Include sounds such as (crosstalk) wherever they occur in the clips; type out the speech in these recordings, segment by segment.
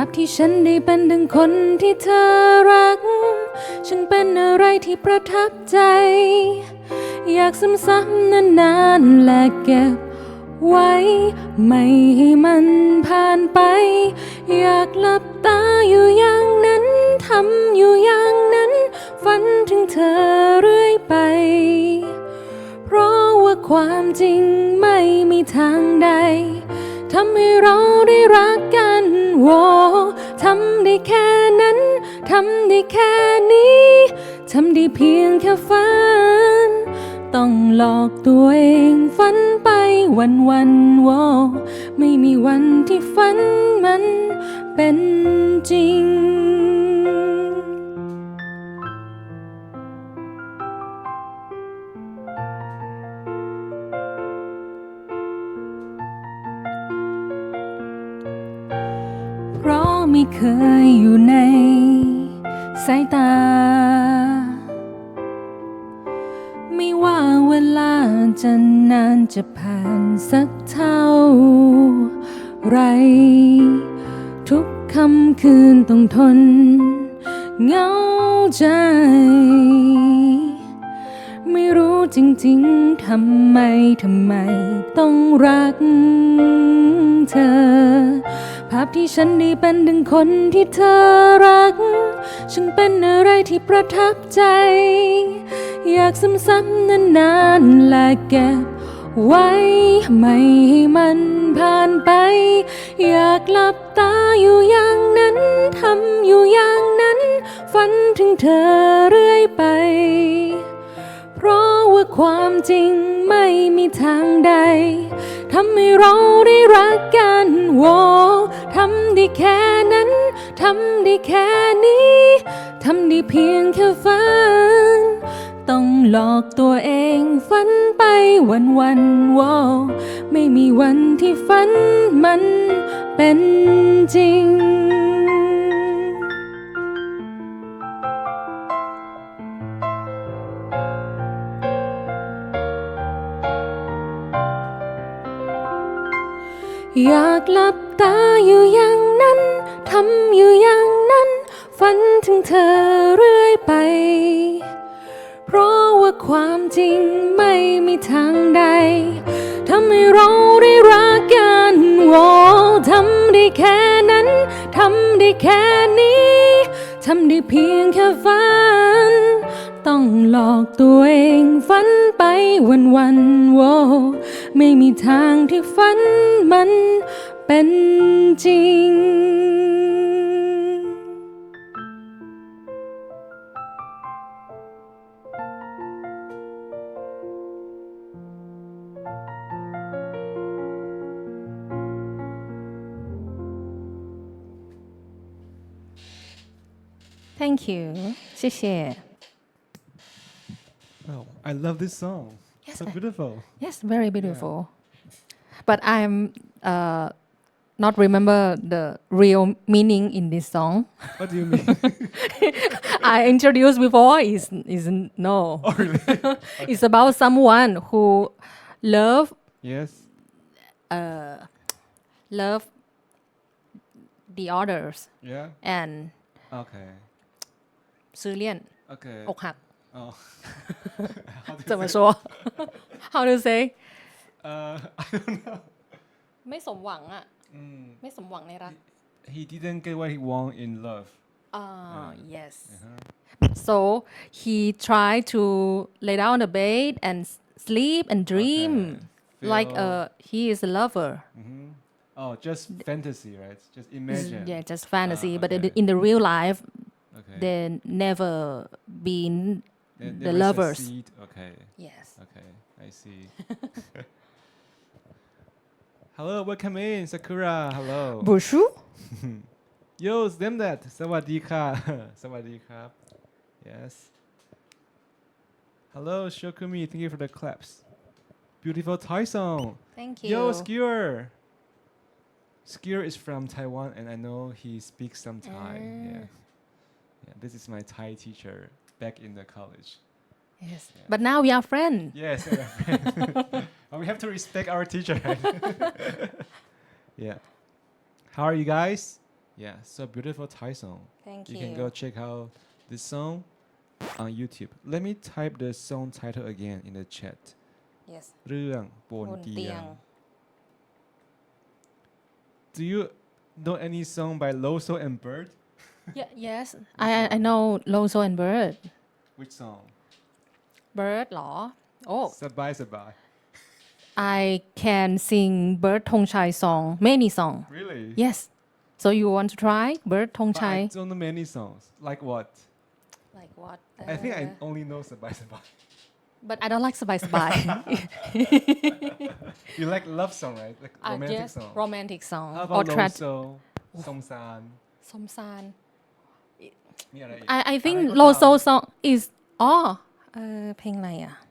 าพที่ฉันได้เป็นดังคนที่เธอรัก ฉันเป็นอะไรที่ประทับใจ อยากซ้ำๆนานๆและเก็บไว้ ไม่ให้มันผ่านไป อยากหลับตาอยู่อย่างนั้นทำอยู่อย่างนั้นฝันถึงเธอเรื่อยไป เพราะว่าความจริงไม่มีทางใดทำให้เราได้รักกัน โวทำได้แค่นั้น ทำได้แค่นี้ ทำได้เพียงแค่ฝัน ต้องหลอกตัวเองฝันไปวันวันวอไม่มีวันที่ฝันมันเป็นจริง เคยอยู่ในสายตา ไม่ว่าเวลาจะนานจะผ่านสักเท่าไร ทุกคำคืนต้องทนเหงาใจ ไม่รู้จริงๆทำไมทำไมต้องรักเธอ ภาพที่ฉันได้เป็นดังคนที่เธอรัก ฉันเป็นอะไรที่ประทับใจ อยากซ้ำๆนานๆและเก็บไว้ไม่ให้มันผ่านไป อยากหลับตาอยู่อย่างนั้นทำอยู่อย่างนั้น ฝันถึงเธอเรื่อยไป เพราะว่าความจริงไม่มีทางใด ทำให้เราได้รักกันวอทำได้แค่นั้น ทำได้แค่นี้ ทำได้เพียงแค่ฝัน ต้องหลอกตัวเองฝันไปวันวันวอไม่มีวันที่ฝันมันเป็นจริง อยากหลับตาอยู่อย่างนั้น ทำอยู่อย่างนั้น ฝันถึงเธอเรื่อยไป เพราะว่าความจริงไม่มีทางใด ทำให้เราได้รักกันโวทำได้แค่นั้น ทำได้แค่นี้ ทำได้เพียงแค่ฝัน ต้องหลอกตัวเองฝันไปวันวันๆโว ไม่มีทางที่ฝันมันเป็นจริง Thank you 谢谢 Oh, I love this song. Yes, so I- beautiful. Yes, very beautiful. But I'm uh, not remember the real meaning in this song. What do you mean? (laughs) I introduced before is is no. oh, really? (laughs) It's about someone who love yes. uh, love the others Yeah. and Okay. ซื้อเลี่ยน Okay. อกหัก Oh. (laughs) 怎么说 How (laughs) to say Uh, I don't know. ไม่สมหวังอ่ะ Mm, ไม่สมหวังในรัก he didn't get what he want in love. Ah, yes. Uh-huh. So he tried to lay down on the bed and s- sleep and dream like Feel- uh, he is a lover. hmm Oh, just fantasy, right? Just This is- imagine. Yeah, just fantasy. Ah, but in, okay. the, in the real life, Okay. they never been they the lovers. Succeed. Okay. Yes. Okay, I see. (laughs) hello, welcome in, Sakura. Hello. Bonjour. (laughs) Yo, Zemdat. Sawadika. (laughs) Sawadika. Yes. Hello, Shokumi. Thank you for the claps. Beautiful Thai song. Thank you. Yo, Skewer. Skewer is from Taiwan, and I know he speaks some Thai. Mm. Yeah. yeah. This is my Thai teacher back in the college. yes but now we are friends Yes, and our friend. But we (laughs) have to respect our teacher. (laughs) right? yeah. How are you guys? Yeah, so beautiful Thai song. thank You you can go check out this song on YouTube. Let me type the song title again in the chat. yes เรื่องบน บน เตี เตี ย ย ง ง Do you know any song by Loso and Bird? yeah, yes I I- I know Loso and Bird Which song? Bird เหรอ oh Sabai Sabai. I can sing Bird ธงชัย song many song Really? yes so you want to try Bird ธง But ชัย I don't know many songs. Like what? like what I think I Uh, only know Sabai Sabai. but I don't like สบายสบาย (laughs) You like love song, right? Like Ah, romantic yes, song. romantic song How or about trad Loso, Songsan? ส มซาน มีอะไรอีก I I think อะไรก็ Loso ตาม song is อ๋อเออเพลงอะไรอ่ะ (laughs)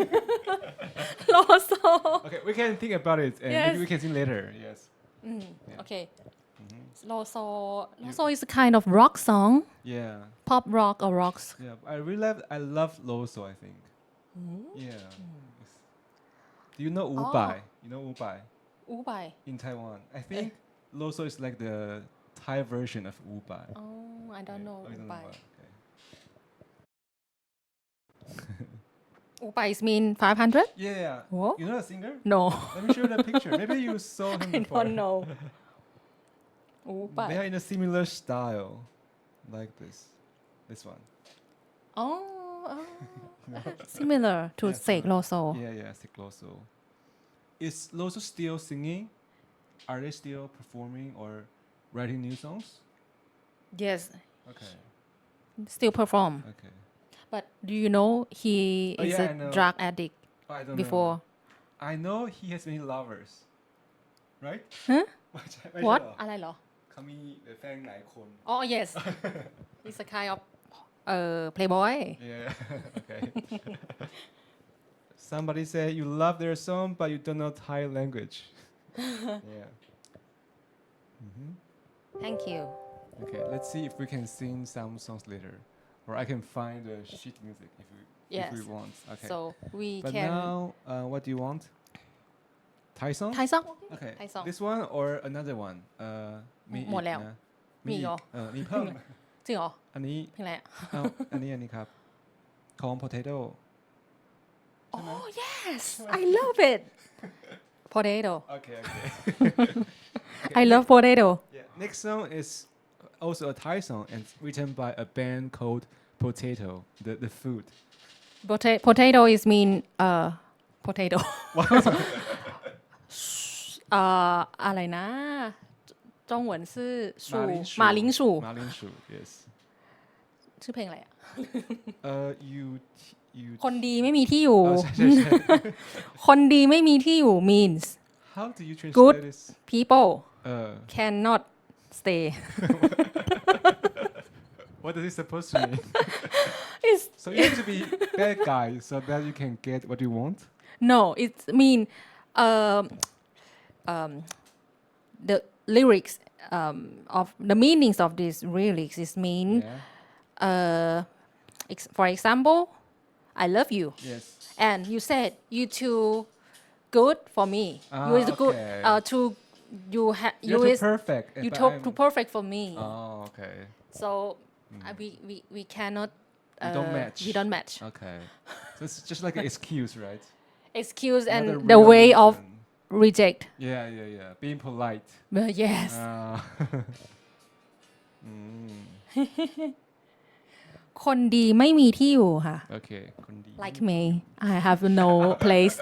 (laughs) Loso Okay, we can think about it and Yes. maybe we can sing later. Yes. อืม Yeah. โอเค Loso Loso is a kind of rock song Yeah. pop rock or rocks Yeah. I really love I love Loso, I think. Yeah. Yes. Do you know Oh. Ubai? You know Ubai อู้ไป in Taiwan? I think Loso is like the Thai version of ubai? Oh, I don't know oh, ubai. Bai (laughs) is mean 500? Yeah. What? You know the singer? No. Let me show you the picture. Maybe you (laughs) saw him I before. don't know. (laughs) They are in a similar style, like this. This one. Oh, oh. similar to yeah, Sek Loso. Yeah, yeah, Sek Loso. Is Loso still singing? Are they still performing or? writing new songs? yes Okay, still perform okay. but do you know he Oh, is yeah, I a know. drug addict Oh, I don't before know. I know he has many lovers, right? Huh? (laughs) ไม่ใช่ไม่ใช่ what หรอ อะไรเหรอ เขามีแฟนหลายคน oh yes (laughs) he's a kind of เอ่อ playboy Yeah, (laughs) okay. Somebody say you love their song, but you don't know Thai language. yeah. hmm thank you Okay, let's see if we can sing some songs later, or I can find the sheet music if we if we Yes. want. Okay. so we but can now, uh, what do you want? Thai song? ไทยซอง Okay. Thai song. This one or another one? Uh, มี หมดแล้ว อีกนะ มีเหรอ กเออมีเพิ่ม จริงเหรอ อันนี้ เพลงอะไรอ่ะ เอาอันนี้อันนี้ครับ ของ (laughs) (laughs) potato oh yes I love it (laughs) potato Okay, okay. I love potato Yeah. Next song is also a Thai song and it's written by a band called Potato, the, the food. Pota- potato is mean uh potato (laughs) (laughs) เอ่ออะไรนะจงเหวินซื่อชูมาลิงชู Malinshu, yes. ชื่อเพลงอะไรอ่ะ (laughs) Uh, you, you. คนดีไม่มีที่อยู่ Oh, ใช่ใช่ใช่ คนดีไม่มีที่อยู่ means How do you translate Good. this? people Uh, cannot stay (laughs) what is it supposed to mean? (laughs) it's so you have to be bad guy so that you can get what you want. no it mean um, um, the lyrics um, of the meanings of these lyrics is mean Yeah. uh, ex- for example I love you Yes. and you said you too good for me you Ah, is good okay. uh, too you have you You're too is perfect. you but too, I'm- too perfect for me Oh, okay. so uh, we, we we cannot We don't uh, match. we don't match Okay. (laughs) So it's just like an excuse, right? excuse Not and the real way of reason. reject Yeah, yeah, yeah. Being polite. but (laughs) yes Uh, (laughs) mm, คนดีไม่มีที่อยู่ค่ะ okay. Kundi. like me I have no (laughs) place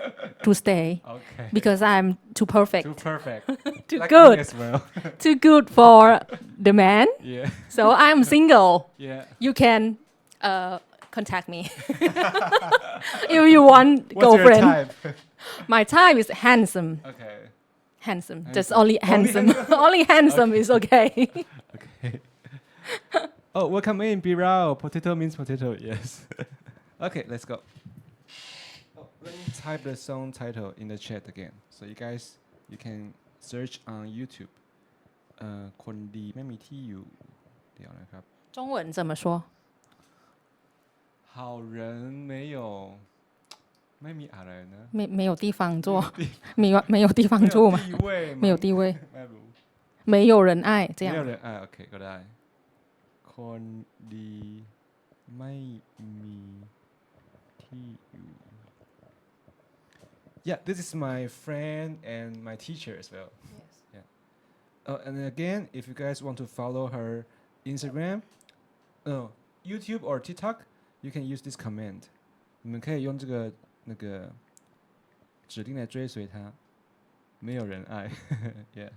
to stay Okay. because I'm too perfect Too perfect. (laughs) too like me good as well. (laughs) too good for the man yeah. so I'm single Yeah. you can uh, contact me if you want What's girlfriend your type? my type is handsome okay. handsome. Just Handsome. only Only handsome. only handsome is okay. Okay. oh, welcome in, Birao. Potato means potato. Yes. okay, let's go. Oh, let me type the song title in the chat again, so you guys you can search on YouTube. เอ่อคนดีไม่มีที่อยู่เดี๋ยวนะครับ中文怎么说？好人没有ไม่มีอะไรนะ 没没有地方坐，没有没有地方住嘛，地位没有地位， ไม่รู้ 没有人爱这没有样。人อ่าโอเคก็ได้ คนดีไม่มีที่อยู่ Yeah, this is my friend and my teacher as well. Yeah. Uh, and again, if you guys want to follow her Instagram, no, YouTube or TikTok, you can use this command. 你们可以用这个那个指令来追随他。没有人爱，Yeah，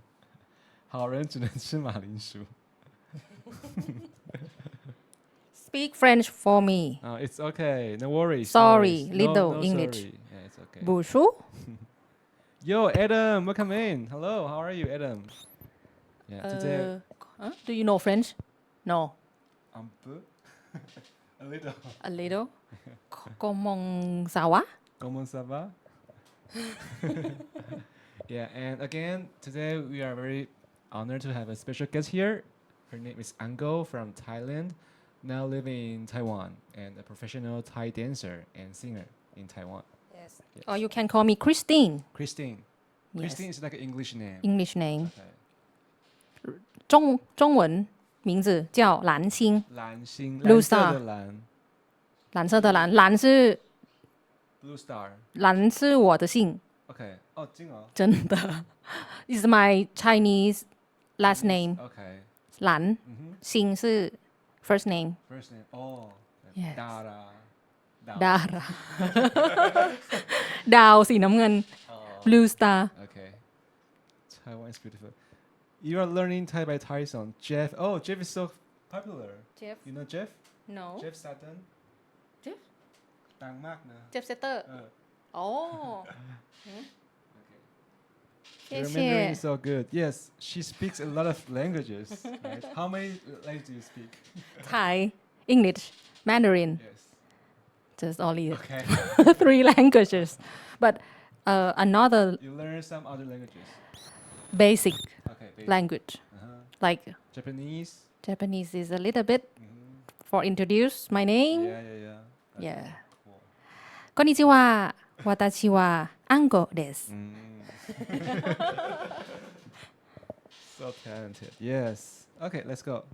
好人只能吃马铃薯。 (laughs) (laughs) Speak French for me. Uh, it's okay, no worries. Sorry, no worries. little no, no English. sorry. Yeah, it's okay. Bonjour. (laughs) Yo, Adam, welcome in. Hello, how are you, Adam? Yeah, today Uh, huh? Do you know French? No. un peu, (laughs) a little. A little. Comment ça va? Comment ça va? (laughs) yeah, and again, today we are very honored to have a special guest here. Her name is Ango from Thailand, now living in Taiwan, and a professional Thai dancer and singer in Taiwan. Yes. Yes. Or you can call me Christine. Christine. Yes. Christine is like an English name. English name. Okay. 中中文名字叫蓝星，蓝星， Blue 蓝色 star 的蓝蓝色的蓝，蓝是，Blue Star。蓝是我的姓， OK，哦，金额。真的。Is my Chinese last name OK，蓝，嗯哼星是 first name ，First name，哦 Yes ，Dara，ดาร(laughs) า ดาวสีน้ำเงิน 哦 blue star Okay. Taiwan is beautiful. You are learning Thai by Thai song. Jeff. Oh, Jeff is so popular. Jeff You know Jeff? no Jeff Sutton. Jeff? ดังมากนะ Jeff Setter เออ โอ้ (laughs) Your 谢 Mandarin 谢 is so good. Yes, she speaks a lot of languages. (laughs) Right? How many languages do you speak? Thai English Mandarin Yes. just only Okay. (laughs) three languages but uh, another you learn some other languages. basic Okay. basic. language Uh-huh. like Japanese. Japanese is a little bit Mhm. for introduce my name Yeah, yeah, yeah. Okay, yeah Cool. こんにちは私は アンゴです Mm. so talented. (laughs) Yes. Okay, let's go.